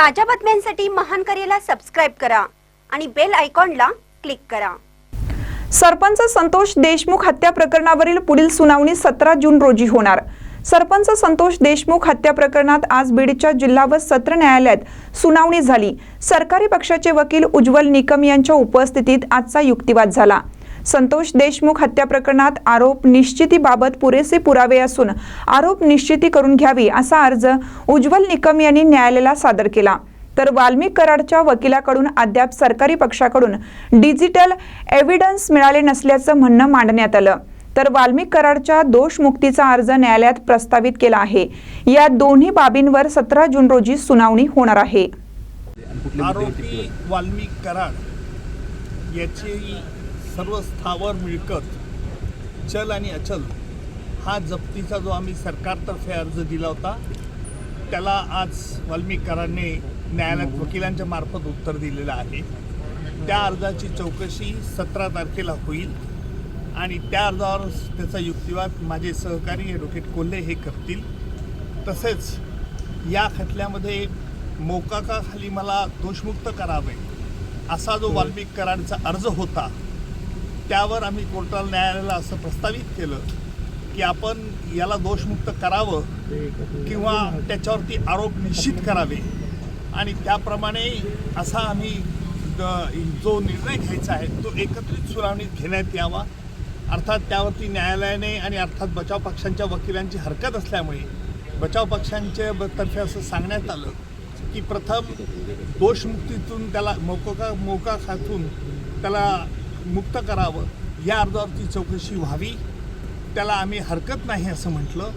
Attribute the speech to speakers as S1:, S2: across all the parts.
S1: ताज्या बातम्यांसाठी महान करेला सबस्क्राईब करा आणि बेल आयकॉनला क्लिक करा.
S2: सरपंच संतोष देशमुख हत्या प्रकरणावरील पुढील सुनावणी सतरा जून रोजी होणार. सरपंच संतोष देशमुख हत्या प्रकरणात आज बीडच्या जिल्हा व सत्र न्यायालयात सुनावणी झाली. सरकारी पक्षाचे वकील उज्ज्वल निकम यांच्या उपस्थितीत आजचा युक्तिवाद झाला. संतोष देशमुख हत्या प्रकरणात आरोप निश्चितीबाबत पुरेसे पुरावे असून आरोप निश्चिती करून घ्यावी असा अर्ज उज्ज्वल निकम यांनी न्यायालयाला सादर केला. तर वाल्मिक कराडच्या वकिलाकडून अद्याप सरकारी पक्षाकडून डिजिटल एव्हिडन्स मिळाले नसल्याचं म्हणणं मांडण्यात आलं. तर वाल्मिक कराडच्या दोषमुक्तीचा अर्ज न्यायालयात प्रस्तावित केला आहे. या दोन्ही बाबींवर सतरा जून रोजी सुनावणी होणार आहे.
S3: आरोपी वाल्मिक कराड याची सर्व स्थावर मिळकत चल आणि अचल हा जप्तीचा जो आम्ही सरकारतर्फे अर्ज दिला होता त्याला आज वाल्मिक कराडने न्यायालयात वकिलांच्या मार्फत उत्तर दिलेलं आहे. त्या अर्जाची चौकशी सतरा तारखेला होईल आणि त्या अर्जावर त्याचा युक्तिवाद माझे सहकारी ॲडव्होकेट कोल्हे हे करतील. तसेच या खटल्यामध्ये मोकाकाखाली मला दोषमुक्त करावे असा जो वाल्मिक कराडचा अर्ज होता त्यावर आम्ही कोर्टाला न्यायालयाला असं प्रस्तावित केलं की आपण याला दोषमुक्त करावं किंवा त्याच्यावरती आरोप निश्चित करावे. आणि त्याप्रमाणे असा आम्ही जो निर्णय घ्यायचा आहे तो एकत्रित सुनावणीत घेण्यात यावा. अर्थात त्यावरती न्यायालयाने आणि अर्थात बचाव पक्षांच्या वकिलांची हरकत असल्यामुळे बचाव पक्षांच्या तर्फे असं सांगण्यात आलं की प्रथम दोषमुक्तीतून त्याला मोका मोका खातून त्याला मुक्त करावं या अर्जावरती चौकशी व्हावी. त्याला आम्ही हरकत नाही असं म्हटलं.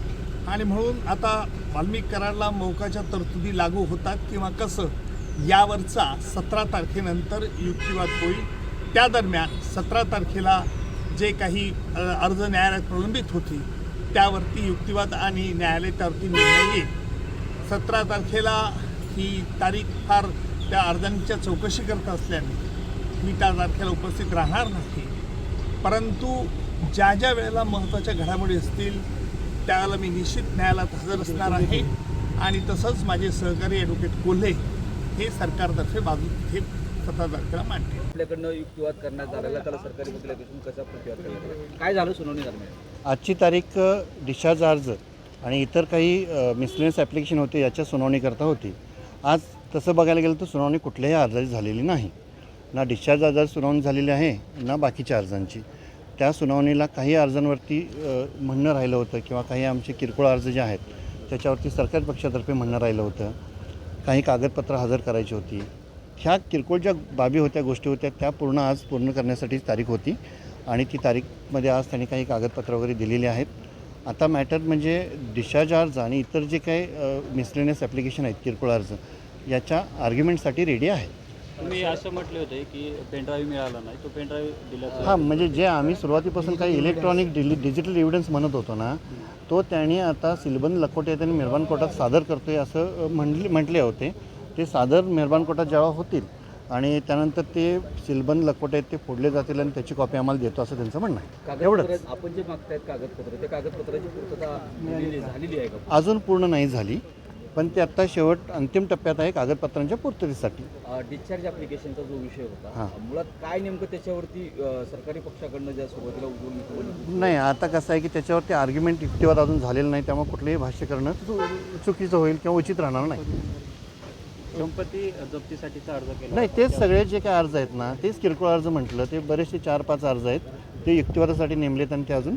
S3: आणि म्हणून आता वाल्मिक करारला मौकाच्या तरतुदी लागू होतात किंवा कसं यावरचा सतरा तारखेनंतर युक्तिवाद होईल. त्या दरम्यान सतरा तारखेला जे काही अर्ज न्यायालयात प्रलंबित होती त्यावरती युक्तिवाद आणि न्यायालय त्यावरती निर्णय येईल. सतरा तारखेला ही तारीख फार त्या अर्जांच्या चौकशी करत असल्याने मी त्या तारखेला उपस्थित राहणार नाही. परंतु ज्या ज्या वेळेला महत्त्वाच्या घडामोडी असतील त्यावेळेला मी निश्चित न्यायालयात हजर असणार आहे आणि तसंच माझे सहकारी ॲडव्होकेट कोल्हे हे सरकारतर्फे बाजू हे सतरा तारखेला मांडतील.
S4: आपल्याकडनं युक्तिवाद करण्यात आलेला त्याला सरकारी वकिलाकडून कसा प्रतिवाद करण्यात काय झालं सुनावणी दरम्यान?
S5: आजची तारीख डिस्चार्ज अर्ज आणि इतर काही मिसलेनियस ॲप्लिकेशन होते याच्या सुनावणीकरता होती. आज तसं बघायला गेलं तर सुनावणी कुठल्याही अर्जाची झालेली नाही. ना डिस्चार्ज अर्जाची सुनावणी झालेली आहे ना बाकीच्या अर्जांची. त्या सुनावणीला काही अर्जांवरती म्हणणं राहिलं होतं किंवा काही आमचे किरकोळ अर्ज जे आहेत त्याच्यावरती सरकारी पक्षातर्फे म्हणणं राहिलं होतं. काही कागदपत्र हजर करायची होती. ह्या किरकोळ ज्या बाबी होत्या गोष्टी होत्या त्या पूर्ण आज पूर्ण करण्यासाठी तारीख होती आणि ती तारीखमध्ये आज त्यांनी काही कागदपत्र वगैरे दिलेली आहेत. आता मॅटर म्हणजे डिस्चार्ज अर्ज आणि इतर जे काही मिसलेनियस ॲप्लिकेशन आहेत किरकोळ अर्ज याच्या आर्ग्युमेंटसाठी रेडी आहे.
S6: तुम्ही असं म्हटले होते की पेनड्राईव्ह मिळाला नाही तो पेनड्राईव्ह दिला
S5: हां म्हणजे जे आम्ही सुरुवातीपासून काही इलेक्ट्रॉनिक डिलि डिजिटल एव्हिडन्स म्हणत होतो ना तो त्यांनी आता सिलबंद लखोटे त्यांनी मेहरबान कोर्टात सादर करतोय असं म्हणले म्हटले होते. ते सादर मेहरबान कोर्टात जेव्हा होतील आणि त्यानंतर ते सिलबंद लखोटे आहेत ते फोडले जातील आणि त्याची कॉपी आम्हाला देतो असं त्यांचं म्हणणं आहे. एवढंच.
S4: आपण जे मागतायत कागदपत्र ते कागदपत्राची पूर्तता झालेली झालेली आहे का?
S5: अजून पूर्ण नाही झाली. पण ते आत्ता शेवट अंतिम टप्प्यात आहे कागदपत्रांच्या पूर्ततेसाठी.
S4: डिस्चार्ज ॲप्लिकेशनचा जो विषय होता
S5: हां.
S4: मुळात काय नेमकं त्याच्यावरती सरकारी पक्षाकडनं ज्या सुरुवातीला
S5: नाही आता कसं आहे की त्याच्यावरती आर्ग्युमेंट युक्तिवाद अजून झालेलं नाही त्यामुळे कुठलंही भाष्य करणं चुकीचं होईल किंवा उचित राहणार नाही.
S6: संपत्ती जप्तीसाठीचा अर्ज केला
S5: नाही तेच सगळे जे काही अर्ज आहेत ना तेच किरकोळ अर्ज म्हटलं ते बरेचसे चार पाच अर्ज आहेत ते युक्तिवादासाठी नेमलेत आणि ते अजून